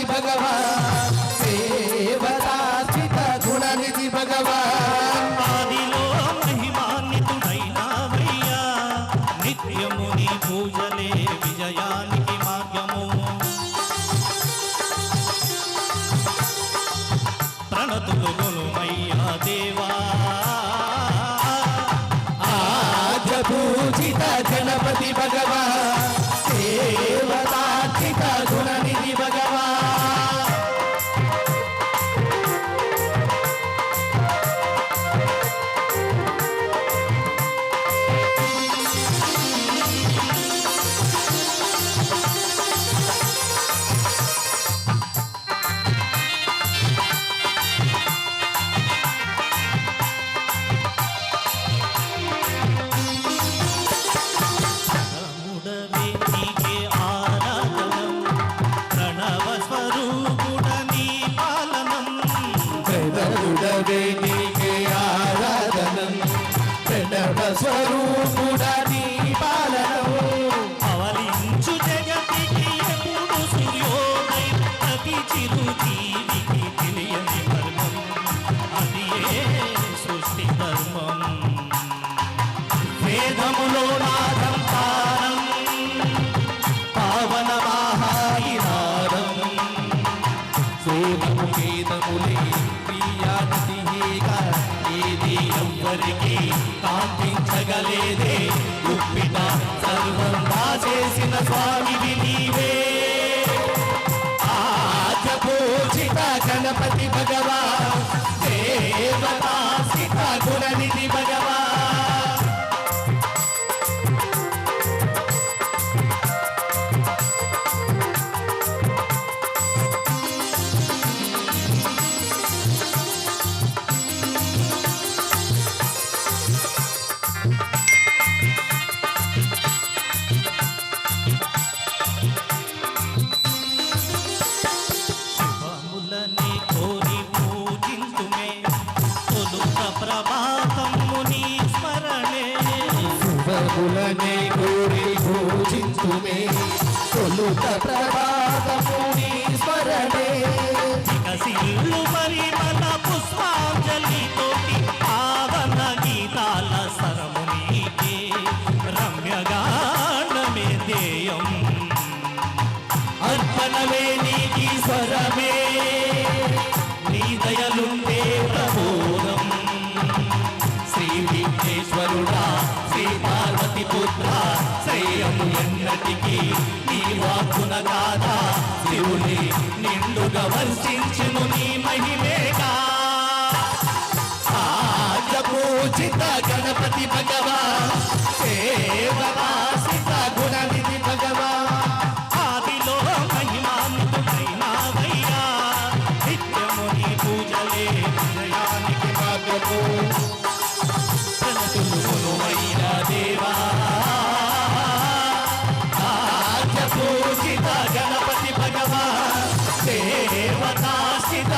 గణపతి భగవాన్. దేవతాస్థిత గుణనిధి భగవాన్ ఆదిలో మహిమాన్వితుడైనావయ్యా నిత్యము నీ పూజలే విజయానికి మార్గము ప్రణతులు కొనుమయ్యా దేవా రాజ పూజిత గణపతి భగవాన్ దేవతాస్థిత నీ పాలనము అవలించు జగతికి ఎప్పుడు సూర్యోదయం ప్రతి చిరు జీవికి తెలియని ధర్మం అది సృష్టి ధర్మం? వేదములో వేదము వేదములే ఏది ఎవ్వరికి కాంతించగలేదే. గుప్పిట సర్వం చేసిన స్వామివి నీవే. ఆజ పూజిత గణపతి ప్రభులనే కోరి పూజింతుమే. తొలుత ప్రభాతముని స్మరణే. వికసిల్లు పరిమళ పుష్పాంజలితోటి పావన గీతాల సరము నీకే రమ్యగానమే ధ్యేయం. అర్పణమే నీకి స్వరమే. నీ దయలుంటే ఎన్నటికీ నీ వాక్కున కాదా శివుని నిండుగా వర్షించును నీ మహిమేగా పూజిత గణపతి భగవా దేవతా గుణనిధి భగవా ఆదిలో మహిమాన్వితుడైనావయ్యా నిత్యము నీ పూజలే భాగము పూజిత గణపతి భగవాన్. దేవతా సిత